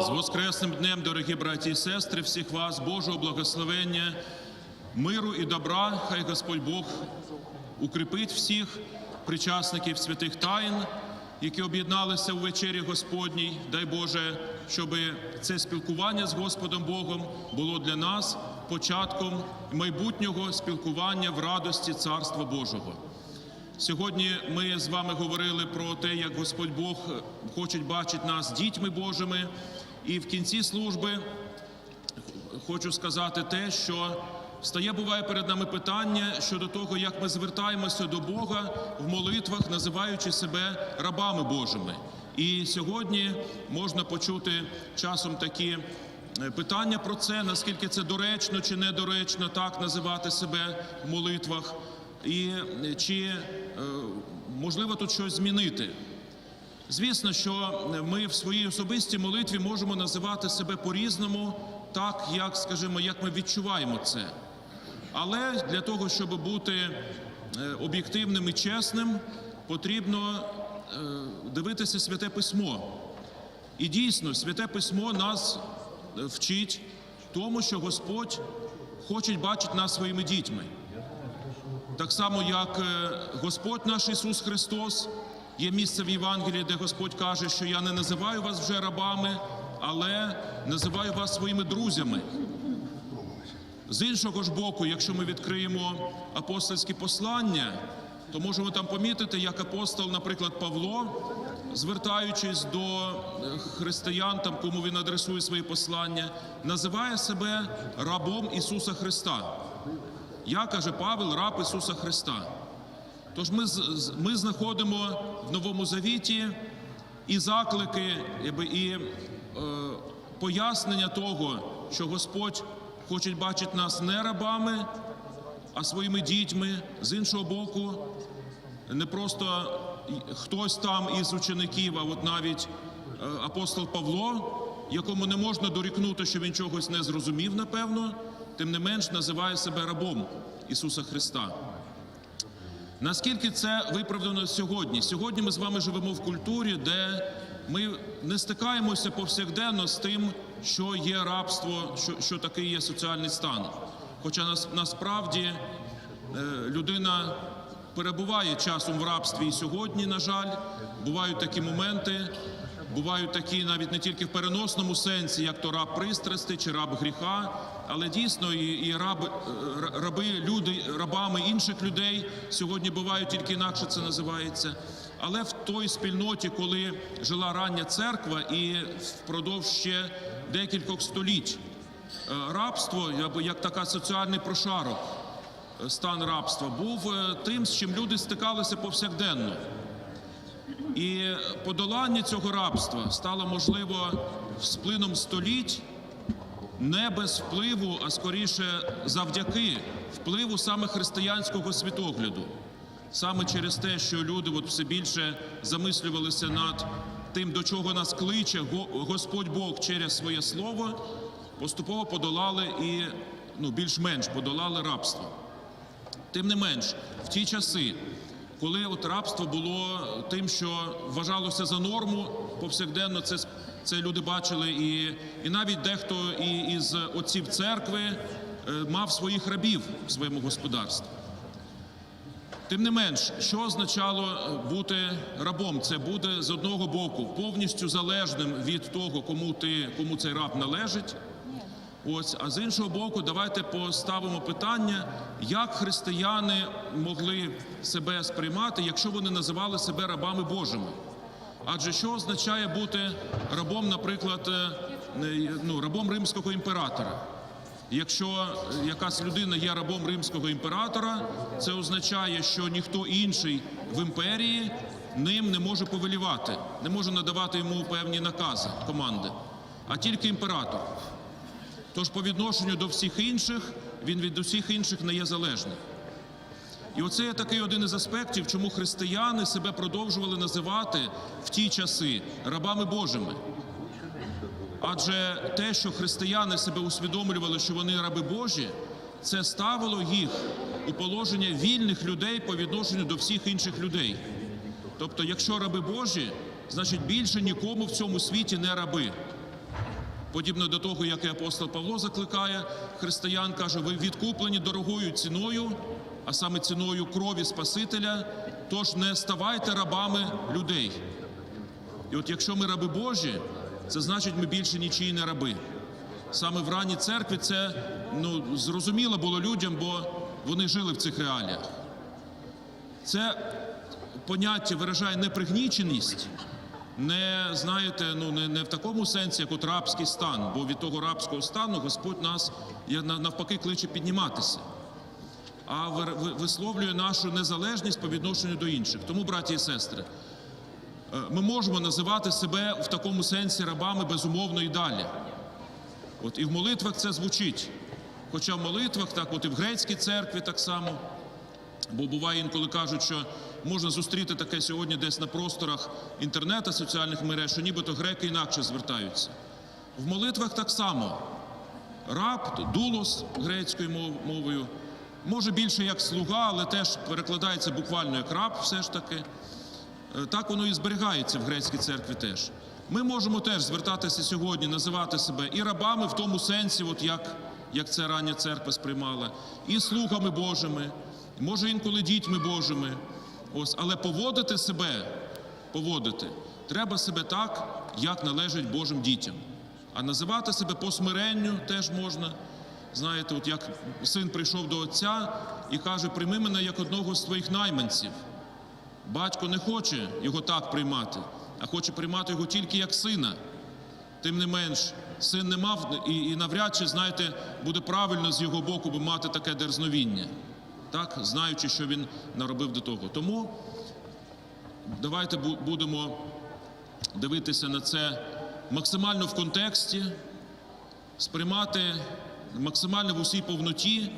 З Воскресним днем, дорогі браті і сестри, всіх вас, Божого благословення, миру і добра, хай Господь Бог укріпить всіх причасників святих тайн, які об'єдналися у вечері Господній. Дай Боже, щоб це спілкування з Господом Богом було для нас початком майбутнього спілкування в радості Царства Божого. Сьогодні ми з вами говорили про те, як Господь Бог хоче бачити нас дітьми Божими. І в кінці служби хочу сказати те, що стає буває перед нами питання щодо того, як ми звертаємося до Бога в молитвах, називаючи себе рабами Божими. І сьогодні можна почути часом такі е, питання про це, наскільки це доречно чи недоречно так називати себе в молитвах, і е, чи е, можливо тут щось змінити. Звісно, що ми в своїй особистій молитві можемо називати себе по-різному, так як, скажімо, як ми відчуваємо це. Але для того, щоб бути е, об'єктивним і чесним, потрібно е, дивитися святе письмо. І дійсно, святе письмо нас е, вчить тому, що Господь хоче бачити нас своїми дітьми. Так само, як Господь наш Ісус Христос, є місце в Євангелії, де Господь каже, що я не називаю вас вже рабами, але називаю вас своїми друзями. З іншого ж боку, якщо ми відкриємо апостольські послання, то можемо там помітити, як апостол, наприклад, Павло, звертаючись до е, християн, там, кому він адресує свої послання, називає себе рабом Ісуса Христа. Я, каже Павел, раб Ісуса Христа. Тож ми, ми знаходимо в Новому Завіті і заклики, і е, пояснення того, що Господь хоче бачити нас не рабами, а своїми дітьми. З іншого боку, не просто хтось там із учеників, а от навіть е, апостол Павло, якому не можна дорікнути, що він чогось не зрозумів, напевно, тим не менш називає себе рабом Ісуса Христа. Наскільки це виправдано сьогодні? Сьогодні ми з вами живемо в культурі, де ми не стикаємося повсякденно з тим, що є рабство, що, що такий є соціальний стан. Хоча нас, насправді е, людина перебуває часом в рабстві і сьогодні, на жаль, бувають такі моменти, бувають такі навіть не тільки в переносному сенсі, як то раб пристрасти чи раб гріха, але дійсно і, і раби, е, раби, люди, рабами інших людей сьогодні бувають тільки інакше це називається. Але в той спільноті, коли жила рання церква, і впродовж ще декількох століть е, рабство, як така соціальний прошарок, е, стан рабства, був тим, з чим люди стикалися повсякденно. І подолання цього рабства стало можливо з плином століть не без впливу, а скоріше завдяки впливу саме християнського світогляду. Саме через те, що люди от все більше замислювалися над тим, до чого нас кличе Господь Бог через своє слово, поступово подолали і ну, більш-менш подолали рабство. Тим не менш, в ті часи, коли от рабство було тим, що вважалося за норму, повсякденно це, це люди бачили, і, і навіть дехто і, із отців церкви е, мав своїх рабів в своєму господарстві. Тим не менш, що означало е, бути рабом? Це буде з одного боку повністю залежним від того, кому ти кому цей раб належить. Ось, а з іншого боку, давайте поставимо питання, як християни могли себе сприймати, якщо вони називали себе рабами Божими. Адже що означає бути рабом, наприклад, е, ну, рабом римського імператора? Якщо якась людина є рабом римського імператора, це означає, що ніхто інший в імперії ним не може повелівати, не може надавати йому певні накази, команди, а тільки імператор. Тож по відношенню до всіх інших він від усіх інших не є залежним. І оце є такий один із аспектів, чому християни себе продовжували називати в ті часи рабами Божими. Адже те, що християни себе усвідомлювали, що вони раби Божі, це ставило їх у положення вільних людей по відношенню до всіх інших людей. Тобто, якщо раби Божі, значить більше нікому в цьому світі не раби. Подібно до того, як і апостол Павло закликає християн, каже, ви відкуплені дорогою ціною, а саме ціною крові Спасителя, тож не ставайте рабами людей. І от якщо ми раби Божі, це значить ми більше нічиї не раби. Саме в ранній церкві це ну, зрозуміло було людям, бо вони жили в цих реаліях. Це поняття виражає непригніченість, не знаєте, ну не, не в такому сенсі, як от рабський стан, бо від того рабського стану Господь нас навпаки кличе підніматися, а ви- ви- висловлює нашу незалежність по відношенню до інших. Тому, браті і сестри, е, ми можемо називати себе в такому сенсі рабами безумовно і далі. От і в молитвах це звучить. Хоча в молитвах, так от і в грецькій церкві так само. Бо буває інколи кажуть, що можна зустріти таке сьогодні десь на просторах інтернету, соціальних мереж, що нібито греки інакше звертаються. В молитвах так само. Раб, дулос грецькою мовою, може більше як слуга, але теж перекладається буквально як раб, все ж таки. Е, Так воно і зберігається в грецькій церкві теж. Ми можемо теж звертатися сьогодні, називати себе і рабами в тому сенсі, от як, як це рання церква сприймала, і слугами Божими, може інколи дітьми Божими. Ось, але поводити себе, поводити, треба себе так, як належить Божим дітям. А називати себе по смиренню теж можна. Знаєте, от як син прийшов до отця і каже: прийми мене як одного з твоїх найманців. Батько не хоче його так приймати, а хоче приймати його тільки як сина. Тим не менш, син не мав і, і навряд чи, знаєте, буде правильно з його боку би мати таке дерзновіння, так, знаючи, що він наробив до того. Тому давайте будемо дивитися на це максимально в контексті, сприймати максимально в усій повноті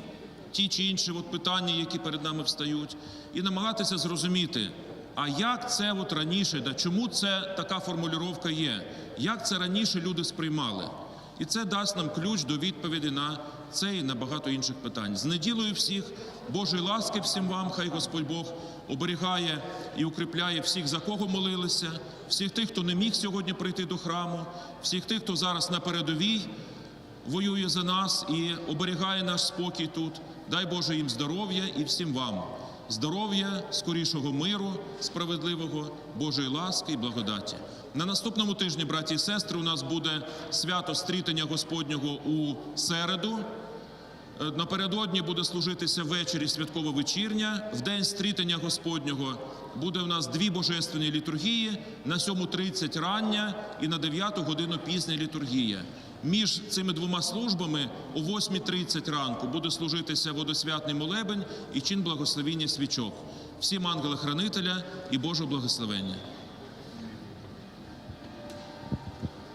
ті чи інші от питання, які перед нами встають, і намагатися зрозуміти, а як це от раніше, да, чому це така формулювання є, як це раніше люди сприймали. І це дасть нам ключ до відповіді на це і на багато інших питань. З неділею всіх, Божої ласки всім вам, хай Господь Бог оберігає і укріпляє всіх, за кого молилися, всіх тих, хто не міг сьогодні прийти до храму, всіх тих, хто зараз на передовій воює за нас і оберігає наш спокій тут. Дай Боже їм здоров'я і всім вам. Здоров'я, скорішого миру, справедливого, Божої ласки і благодаті. На наступному тижні, браті і сестри, у нас буде свято стрітення Господнього у середу. Е, Напередодні буде служитися ввечері святкова вечірня. В день стрітення Господнього буде в нас дві божественні літургії на 7.30 рання і на 9 годину пізня літургія. Між цими двома службами о 8.30 ранку буде служитися водосвятний молебень і чин благословіння свічок. Всім ангела-хранителя і Божого благословення.